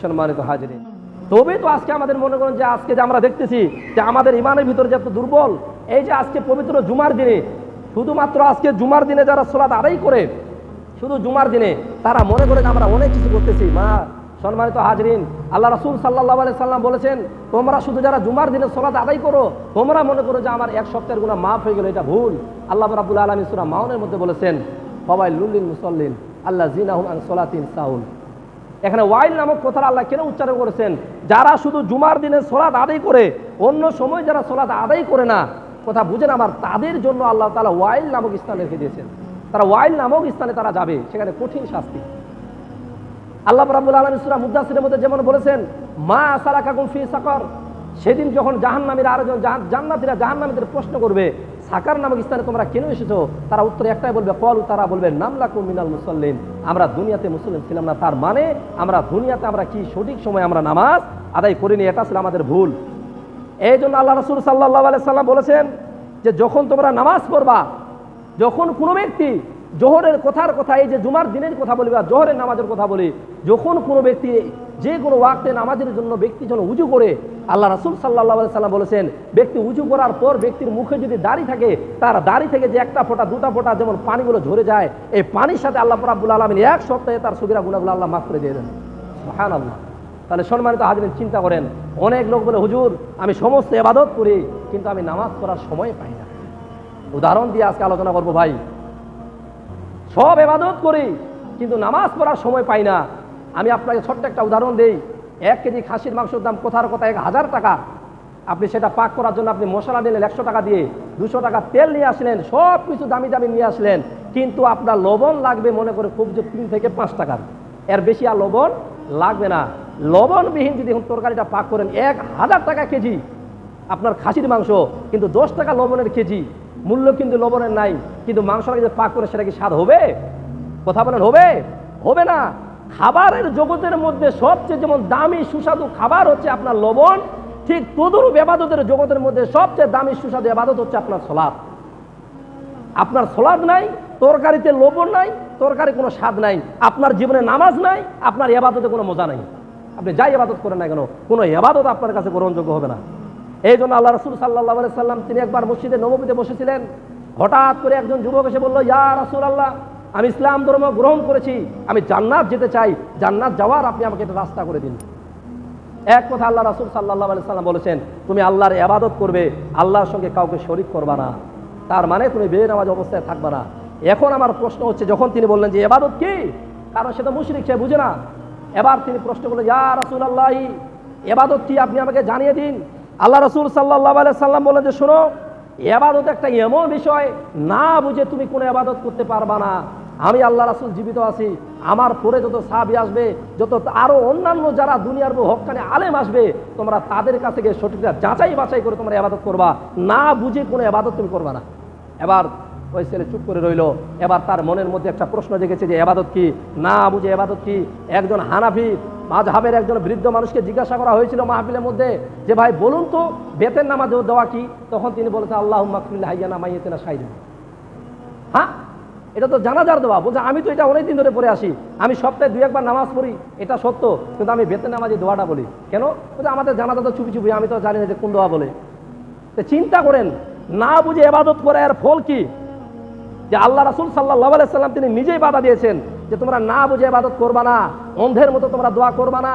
সম্মানিত হাজিরি তবে তো আজকে আমাদের মনে করেন যে আজকে যে আমরা দেখতেছি যে আমাদের ইমানের ভিতরে যে এত দুর্বল, এই যে আজকে পবিত্র জুমার দিনে, শুধুমাত্র আজকে জুমার দিনে যারা সোলাদ আদায় করে, শুধু জুমার দিনে তারা মনে করে আমরা অনেক কিছু করতেছি। মা, সম্মানিত হাজরিন, আল্লাহ রাসুল সাল্লাহ আলি সাল্লাম বলেছেন, তোমরা শুধু যারা জুমার দিনে সোলাদ আদায় করো, তোমরা মনে করো যে আমার এক সপ্তাহের গুণা মাফ হয়ে গেল, এটা ভুল। আল্লাহ রাবুল আলমী সুরা মাউনের মধ্যে বলেছেন সবাই লুল্লিন মুসল্লিন আল্লাহ জিনাহুম আন সোলাতিন সাউল। এখানে ওয়াইল নামক কথাটা আল্লাহ কেন উচ্চারণ করেছেন? যারা শুধু জুমার দিনে সোলাদ আদায় করে, অন্য সময় যারা সোলাদ আদায় করে না, কথা বুঝেন আমার, তাদের জন্য আল্লাহ তালা ওয়াইল নামক স্থান রেখে দিয়েছেন। তারা ওয়াইল নামক স্থানে তারা যাবে, সেখানে কঠিন শাস্তি। আল্লাহ রাবুল আলম ইসরা মুদাসিরের মধ্যে যেমন বলেছেন, মা আসারা কাকুম ফি সাকর। সেদিন যখন জাহান্নামীরা আরেকজন জাহান- জাহান্নামীদের প্রশ্ন করবে সাকার নামক স্থানে তোমরা কেন এসেছ? তারা উত্তরে একটাই বলবে, কল তারা বলবে নামলাকু মিনাল মুসল্লিন। আমরা দুনিয়াতে মুসলিম ছিলাম না, তার মানে আমরা দুনিয়াতে আমরা কি সঠিক সময় আমরা নামাজ আদায় করিনি, এটা ছিল আমাদের ভুল। এই জন্য আল্লাহ রসুল সাল্লাহ আলাই সাল্লাম বলেছেন যে, যখন তোমরা নামাজ পড়বা, যখন কোনো ব্যক্তি জোহরের কথার কথা, এই যে জুমার দিনের কথা বলি বা জোহরের নামাজের কথা বলি, যখন কোনো ব্যক্তি যে কোনো ওয়াক্তে নামাজের জন্য ব্যক্তি যেন উজু করে, আল্লাহ রাসুল সাল্লাহ সাল্লাম বলেছেন, ব্যক্তি উজু করার পর ব্যক্তির মুখে যদি দাড়ি থাকে, তার দাড়ি থেকে যে একটা ফোঁটা, দুটা ফোঁটা যেমন পানিগুলো ঝরে যায়, এই পানির সাথে আল্লাহ রাব্বুল আলমিন এক সপ্তাহে তার সুবিরা গুণাগুলো আল্লাহ মাফ করে দিয়ে দেন। হ্যাঁ আল্লাহ তাহলে সম্মানিত হাজরিন, চিন্তা করেন, অনেক লোক বলে, হুজুর, আমি সমস্ত এবাদত করি, কিন্তু আমি নামাজ পড়ার সময় পাই না। উদাহরণ দিয়ে আজকে আলোচনা করব ভাই সব এবাদত করি, কিন্তু নামাজ পড়ার সময় পাই না। আমি আপনাকে ছোট্ট একটা উদাহরণ দেই, এক কেজি খাসির মাংসের দাম কোথার কথা এক হাজার টাকা। আপনি সেটা পাক করার জন্য আপনি মশলা নিলেন একশো টাকা দিয়ে, দুশো টাকা তেল নিয়ে আসলেন, সব কিছু দামি দামি নিয়ে আসলেন, কিন্তু আপনার লবণ লাগবে মনে করে খুব যে তিন থেকে পাঁচ টাকার। এর বেশি আর লবণ লাগবে না। লবণবিহীন যদি এখন তরকারিটা পাক করেন, এক হাজার টাকা কেজি আপনার খাসির মাংস, কিন্তু দশ টাকা লবণের কেজি। মূল্য কিন্তু লবণের নাই, কিন্তু মাংসটাকে যে পাক করে সেটা কি স্বাদ হবে? কথা বলেন হবে? হবে না। খাবারের জগতের মধ্যে সবচেয়ে যেমন দামি সুস্বাদু খাবার হচ্ছে আপনার লবণ, ঠিক তদরূপ এবাদতের জগতের মধ্যে সবচেয়ে দামি সুস্বাদু এবাদত হচ্ছে আপনার সলাদ। আপনার সলাদ নাই, তরকারিতে লবণ নাই, তরকারি কোনো স্বাদ নাই, আপনার জীবনে নামাজ নাই, আপনার এবাদতে কোনো মজা নাই। আপনি যাই এবাদত করেন না কেন, কোনো এবাদত আপনার কাছে গ্রহণযোগ্য হবে না। এই জন্য আল্লাহ রসুল সাল্লাহ সাল্লাম তিনি একবার মসজিদে নবমীতে বসেছিলেন। হঠাৎ করে একজন যুবক এসে বলল, ইয়া রসুল আল্লাহ আমি ইসলাম ধর্ম গ্রহণ করেছি, আমি জান্নাত যেতে চাই, জান্নাত যাওয়ার আপনি আমাকে একটা রাস্তা করে দিন। এক কথা আল্লাহ রাসুল সাল্লাহ সাল্লাম বলেছেন, তুমি আল্লাহর এবাদত করবে, আল্লাহর সঙ্গে কাউকে শরিক করবা না। তার মানে তুমি বেয়ে নামাজ অবস্থায় থাকবা না। এখন আমার প্রশ্ন হচ্ছে, যখন তিনি বললেন যে এবাদত কি? কারণ সে তো মুশরিক, সে বুঝে না। এবার তিনি প্রশ্ন করলেন, ইয়া রাসুল আল্লাহি এবাদত কি আপনি আমাকে জানিয়ে দিন? আল্লাহ রসুল সাল্লাহ আলাই সাল্লাম বলে যে, শোনো, এবাদত একটা এমন বিষয়, না বুঝে তুমি কোনো এবাদত করতে পারবা না। আমি আল্লাহ রাসুল জীবিত আছি, আমার পরে যত সাবি আসবে, যত আরও অন্যান্য যারা দুনিয়ার হকানে আলেম আসবে, তোমরা তাদের কাছ থেকে সঠিকটা যাচাই বাছাই করে তোমরা এবাদত করবা। না বুঝে কোনো এবাদত তুমি করবা না। এবার ওই ছেলে চুপ করে রইল। এবার তার মনের মধ্যে একটা প্রশ্ন জেগেছে যে, এবাদত কি? না, বুঝে এবাদত কি? একজন হানাফি, মাঝহাবের একজন বৃদ্ধ মানুষকে জিজ্ঞাসা করা হয়েছিল মাহফিলের মধ্যে যে, ভাই, বলুন তো, বেতের নামাজ দেওয়া কি? তখন তিনি বলেছেন আল্লাহ মাকফিল্লা হাইয়ানা মাইয়েতেনা সাইদিন হ্যাঁ? এটা তো জানাজার দেওয়া বলছে, আমি তো এটা অনেক দিন ধরে পড়ে আসি আমি সপ্তাহে দুই একবার নামাজ পড়ি। এটা সত্য। কিন্তু আমি বেতন নামাজে দোয়াটা বলি। কেন? বলছে, আমাদের জানাজা তো চুপি চুপি। আমি তো জানি না যে কোন দোয়া বলে। চিন্তা করেন, না বুঝে এবাদত করে এর ফল কি? যে আল্লাহ রাসুল সাল্লাহ সাল্লাম তিনি নিজেই বাধা দিয়েছেন যে তোমরা না বুঝে এবাদত করবা না, অন্ধের মতো তোমরা দোয়া করবা না।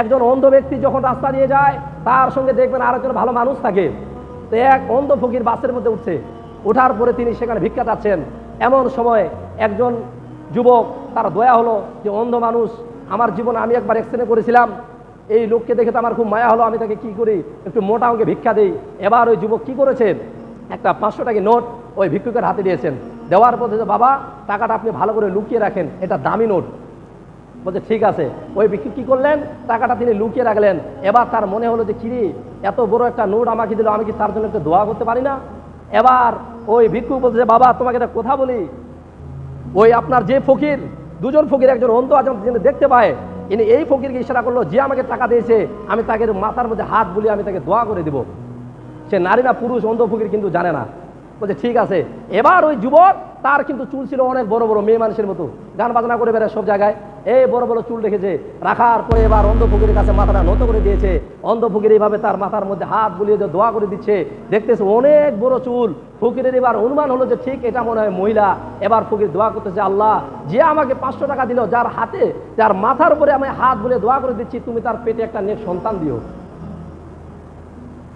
একজন অন্ধ ব্যক্তি যখন রাস্তা দিয়ে যায়, তার সঙ্গে দেখবেন আরেকজন ভালো মানুষ থাকে। তো এক অন্ধ ফকির বাসের মধ্যে উঠছে। ওঠার পরে তিনি সেখানে ভিক্ষা চাচ্ছেন। এমন সময় একজন যুবক, তার দয়া হলো যে, অন্ধ মানুষ, আমার জীবনে আমি একবার অ্যাক্সিডেন্ট করেছিলাম এই লোককে দেখে তো আমার খুব মায়া হলো, আমি তাকে কি করি? একটু মোটা অঙ্কে ভিক্ষা দিই। এবার ওই যুবক কি করেছেন একটা পাঁচশো টাকা নোট ওই ভিক্ষুকের হাতে দিয়েছেন। দেওয়ার পর যে, বাবা, টাকাটা আপনি ভালো করে লুকিয়ে রাখেন, এটা দামি নোট। বলছে, ঠিক আছে। ওই ভিক্ষুক কি করলেন? টাকাটা তিনি লুকিয়ে রাখলেন। এবার তার মনে হলো যে, কিরি, এত বড় একটা নোট আমাকে দিল, আমি কি তার জন্য একটু দোয়া করতে পারি না? এবার ওই ভিক্ষুক বলছে বাবা, তোমাকে একটা কথা বলি। ওই আপনার যে ফকির, দুজন ফকির, একজন অন্ধ আজন যিনি দেখতে পায়, ইনি এই ফকিরকে ইশারা করল, যে আমাকে টাকা দিয়েছে, আমি তাকে মাথার মধ্যে হাত বুলিয়ে আমি তাকে দোয়া করে দিব। সে নারী না পুরুষ, অন্ধ ফকির কিন্তু জানে না। বলছে, ঠিক আছে। এবার ওই যুবক, তার কিন্তু চুল ছিল অনেক বড় বড়, মেয়ে মানুষের মতো। গান বাজনা করে বেড়ায় সব জায়গায়। এই বড় বড় চুল রেখেছে। রাখার পরে এবার অন্ধ ফকিরের কাছে মাথাটা নত করে দিয়েছে। অন্ধ ফকির এইভাবে তার মাথার মধ্যে হাত বুলিয়ে দিয়ে দোয়া করে দিচ্ছে। দেখতেছে অনেক বড় চুল। ফকিরের এবার অনুমান হলো যে, ঠিক এটা মনে হয় মহিলা। এবার ফকির দোয়া করতেছে, আল্লাহ, যে আমাকে পাঁচশো টাকা দিল, যার হাতে, যার মাথার উপরে আমি হাত বুলিয়ে দোয়া করে দিচ্ছি, তুমি তার পেটে একটা নেক সন্তান দিও।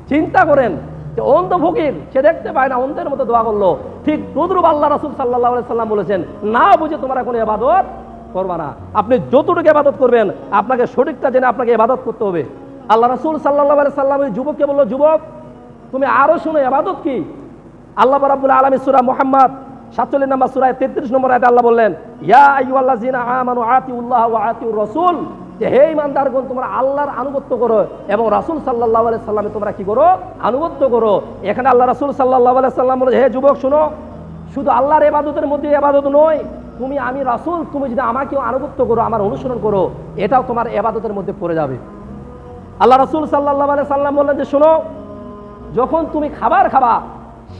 চিন্তা করেন যে অন্ধ ফকির সে দেখতে পায় না, অন্ধের মতো দোয়া করল। ঠিক তদ্রুপ আল্লাহ রাসুল সাল্লাহ সাল্লাম বলেছেন, না বুঝে তোমরা কোনো এবাদত করবা না। আপনি যতটুকু এবাদত করবেন, আপনাকে সঠিকটা জেনে আপনাকে এবাদত করতে হবে। আল্লাহ রাসুল সাল্লাহ সাল্লাম ওই যুবককে বলল, যুবক, তুমি আরও শুনো এবাদত কি? আল্লাহ রাব্বুল আলামিন সূরা মুহাম্মদ 47 নম্বর সূরায় 33 নম্বর আয়াতে আল্লাহ বললেন, ইয়া আইয়ুহাল্লাযিনা আমানু আতিউল্লাহ ওয়া আতিউর রাসূল যে, হে ইমানদারগণ, তোমরা আল্লাহর আনুগত্য করো এবং রাসূল সাল্লাল্লাহু আলাইহি সাল্লামে তোমরা কি করো? আনুগত্য করো। এখানে আল্লাহ রাসূল সাল্লাল্লাহু আলাইহি সাল্লাম বলে, হে যুবক, শুনো। শুধু আল্লাহর এবাদতের মধ্যে এবাদত নয়, তুমি আমি রাসূল, তুমি যদি আমাকেও আনুগত্য করো, আমার অনুসরণ করো, এটাও তোমার এবাদতের মধ্যে পড়ে যাবে। আল্লাহ রাসুল সাল্লাল্লাহু আলাইহি সাল্লাম বললেন যে, শোনো, যখন তুমি খাবার খাবা,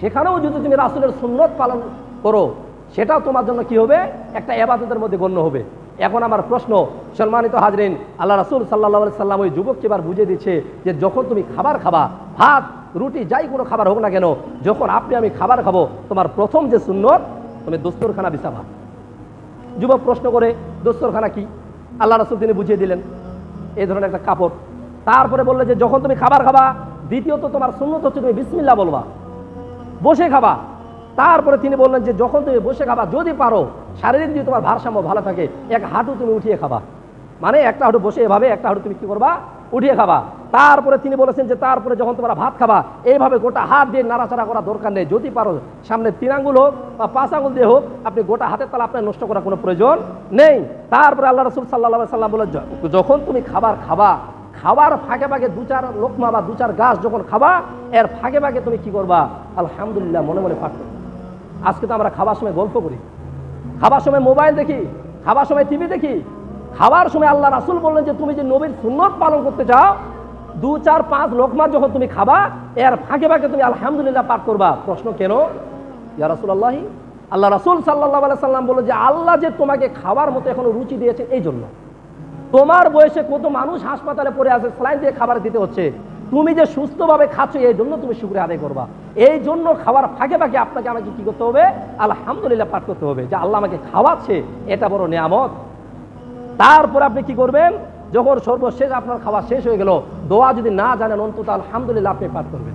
সেখানেও যদি তুমি রাসুলের সুন্নত পালন করো, সেটাও তোমার জন্য কি হবে? একটা এবাদতের মধ্যে গণ্য হবে। এখন আমার প্রশ্ন, সম্মানিত হাজরিন, আল্লাহ রাসুল সাল্লাহ সাল্লাম ওই যুবককে এবার বুঝিয়ে দিচ্ছে যে যখন তুমি খাবার খাবা, ভাত, রুটি, যাই কোনো খাবার হোক না কেন, যখন আপনি আমি খাবার খাব, তোমার প্রথম যে সুন্নত, তুমি দোস্তরখানা বিছাবা। যুবক প্রশ্ন করে, দোস্তরখানা কি? আল্লাহ রাসুল তিনি বুঝিয়ে দিলেন, এই ধরনের একটা কাপড়। তারপরে বললে যে, যখন তুমি খাবার খাবা, দ্বিতীয়ত তোমার সুন্নত হচ্ছে তুমি বিসমিল্লা বলবা। বসে খাবা। তারপরে তিনি বললেন যে, যখন তুমি বসে খাবা, যদি পারো, শারীরিক যদি তোমার ভারসাম্য ভালো থাকে, এক হাঁটু তুমি উঠিয়ে খাবা। মানে একটা হাঁটু বসে এভাবে, একটা হাঁটু তুমি কি করবা? উঠিয়ে খাবা। তারপরে তিনি বলেছেন যে, তারপরে যখন তোমরা ভাত খাবা, এইভাবে গোটা হাত দিয়ে নাড়াচাড়া করা দরকার নেই। যদি পারো, সামনে তিন আঙ্গুল হোক বা পাঁচ আঙ্গুল দিয়ে হোক, আপনি গোটা হাতের তালা আপনার নষ্ট করার কোনো প্রয়োজন নেই। তারপরে আল্লাহ রসুল সাল্লাহ সাল্লাম বলে যখন তুমি খাবার খাবা, খাবার ফাঁকে ফাঁকে দু চার লোকমা বা দু চার গাছ যখন খাবা, এর ফাঁকে ফাঁকে তুমি কি করবা? আলহামদুলিল্লাহ, মনে মনে পাঠ আজকে তো আমরা খাবার সময় গল্প করি। খাবার সময় মোবাইল দেখি, খাবার সময় টিভি দেখি। খাবার সময় আল্লাহ রাসুল বললেন যে, তুমি যে নবীর সুন্নত পালন করতে চাও, দু, চার, পাঁচ লোকমা যখন তুমি খাবা, এর ফাঁকে ফাঁকে তুমি আলহামদুলিল্লাহ পাঠ করবা। প্রশ্ন কেন? ইয়া রাসুল্লাহি আল্লাহ রাসুল সাল্লাহ সাল্লাম বলে যে, আল্লাহ যে তোমাকে খাবার মতো এখনও রুচি দিয়েছে এই জন্য তোমার বয়সে কত মানুষ হাসপাতালে পড়ে আছে স্যালাইন দিয়ে খাবার দিতে হচ্ছে। তুমি যে সুস্থভাবে খাচ্ছ, এই জন্য তুমি শুক্রিয়া আদায় করবা। এই জন্য খাওয়ার ফাঁকে ফাঁকে আপনাকে আমাকে কি করতে হবে? আলহামদুলিল্লাহ পাঠ করতে হবে যে আল্লাহ আমাকে খাওয়াচ্ছে, এটা বড় নিয়ামত। তারপর আপনি কি করবেন? যখন সর্বশেষ আপনার খাওয়া শেষ হয়ে গেল, দোয়া যদি না জানেন, অন্তত আলহামদুলিল্লাহ আপনি পাঠ করবেন।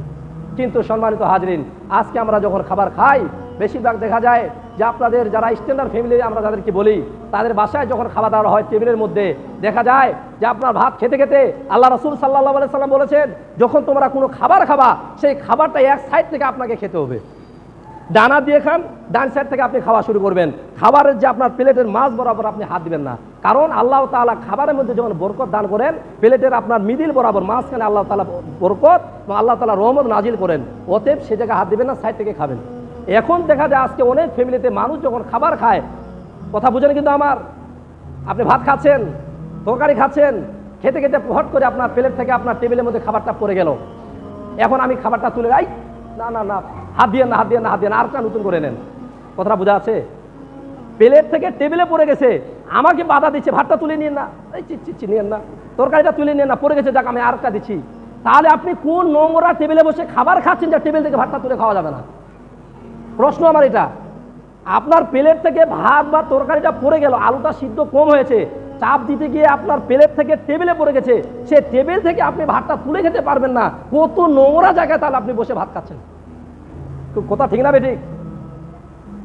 কিন্তু সম্মানিত হাজরিন, আজকে আমরা যখন খাবার খাই বেশিরভাগ দেখা যায় যে আপনাদের যারা স্ট্যান্ডার্ড ফ্যামিলি আমরা যাদেরকে বলি, তাদের বাসায় যখন খাওয়া দাওয়া হয় টেবিলের মধ্যে, দেখা যায় যে আপনার ভাত খেতে খেতে আল্লাহ রসুল সাল্লাহ সাল্লাম বলেছেন, যখন তোমরা কোনো খাবার খাবা, সেই খাবারটা এক সাইড থেকে আপনাকে খেতে হবে। ডানা দিয়ে খান, ডান সাইড থেকে আপনি খাওয়া শুরু করবেন। খাবারের যে আপনার প্লেটের মাছ বরাবর আপনি হাত দিবেন না। কারণ আল্লাহ তালা খাবারের মধ্যে যখন বরকত দান করেন, প্লেটের আপনার মিডিল বরাবর মাঝখানে আল্লাহ তালা বরকত আল্লাহ তালা রহমত নাজিল করেন। অতএব সে জায়গায় হাত দিবেন না সাইড থেকে খাবেন। এখন দেখা যায় আজকে অনেক ফ্যামিলিতে মানুষ যখন খাবার খায়, কথা বুঝেন কিন্তু আমার। আপনি ভাত খাচ্ছেন, তরকারি খাচ্ছেন, খেতে খেতে হট করে আপনার প্লেট থেকে আপনার টেবিলের মধ্যে খাবারটা পড়ে গেল। এখন আমি খাবারটা তুলে যাই না না না, হাত দিয়ে না, হাত দিয়ে না, হাত দিয়ে না, আরেকটা নতুন করে নেন। কথাটা বোঝা আছে প্লেট থেকে টেবিলে পড়ে গেছে, আমাকে বাধা দিচ্ছে, ভাতটা তুলে নিন না। এই চি চি নিয়েন না। তরকারিটা তুলে নিন না, পড়ে গেছে, যাক, আমি আরেকটা দিচ্ছি। তাহলে আপনি কোন নোংরা টেবিলে বসে খাবার খাচ্ছেন যে টেবিল থেকে ভাতটা তুলে খাওয়া যাবে না? প্রশ্ন আমার এটা। আপনার প্লেট থেকে ভাত বা তরকারিটা পড়ে গেল, আলুটা সিদ্ধ কম হয়েছে, চাপ দিতে গিয়ে আপনার প্লেট থেকে টেবিলে পড়ে গেছে, সে টেবিল থেকে আপনি ভাতটা তুলে খেতে পারবেন না। কত নোংরা জায়গায় তাহলে আপনি বসে ভাত খাচ্ছেন। কথা ঠিক না বেঠিক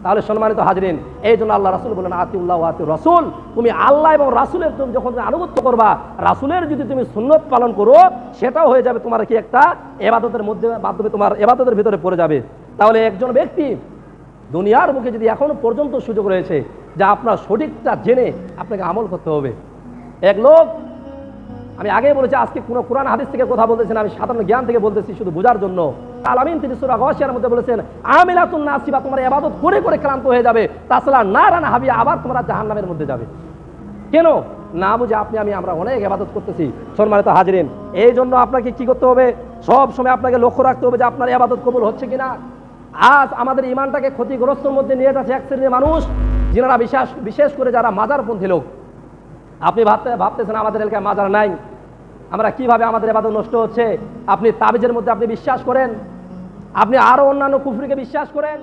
তাহলে সম্মানিত হাজরিন, এই জন্য আল্লাহ রাসুল বলেন, আতিউল্লাহ আতি রসুল। তুমি আল্লাহ এবং রাসুলের তুমি যখন তুমি আনুগত্য করবা, রাসুলের যদি তুমি সুন্নত পালন করো, সেটাও হয়ে যাবে তোমার কি একটা এবাদতের মধ্যে, মাধ্যমে তোমার এবাদতের ভিতরে পড়ে যাবে। তাহলে একজন ব্যক্তি দুনিয়ার মুখে যদি এখনও পর্যন্ত সুযোগ রয়েছে যা আপনার সঠিকটা জেনে আপনাকে আমল করতে হবে। এক লোক, আমি আগে বলেছি, আজকে কোনো কোরআন হাদিস থেকে কথা বলতেছেন আমি সাধারণ জ্ঞান থেকে বলতেছি শুধু বোঝার জন্য। আলামিন তিনি সুরা গসিয়ার মধ্যে বলেছেন, আমিলাতুন নাসিবা তোমার ইবাদত করে করে ক্লান্ত হয়ে যাবে। তাছাড়া না রানা হাবিয়া আবার তোমরা জাহান্নামের মধ্যে যাবে। কেন? না বুঝে আপনি, আমি, আমরা অনেক ইবাদত করতেছি। সম্মানিত হাজিরিন এই জন্য আপনাকে কি করতে হবে? সব সময় আপনাকে লক্ষ্য রাখতে হবে যে আপনার ইবাদত কবুল হচ্ছে কিনা। আজ আমাদের ইমানটাকে ক্ষতিগ্রস্তর মধ্যে নিয়ে যাচ্ছে এক শ্রেণির মানুষ, যিনারা বিশ্বাস বিশেষ করে যারা মাজারপন্থী লোক। আপনি ভাবতে ভাবতেছেন আমাদের এলাকায় মাজার নাই। আমরা কীভাবে আমাদের এবাদত নষ্ট হচ্ছে? আপনি তাবিজের মধ্যে আপনি বিশ্বাস করেন? আপনি আরও অন্যান্য কুফরিকে বিশ্বাস করেন?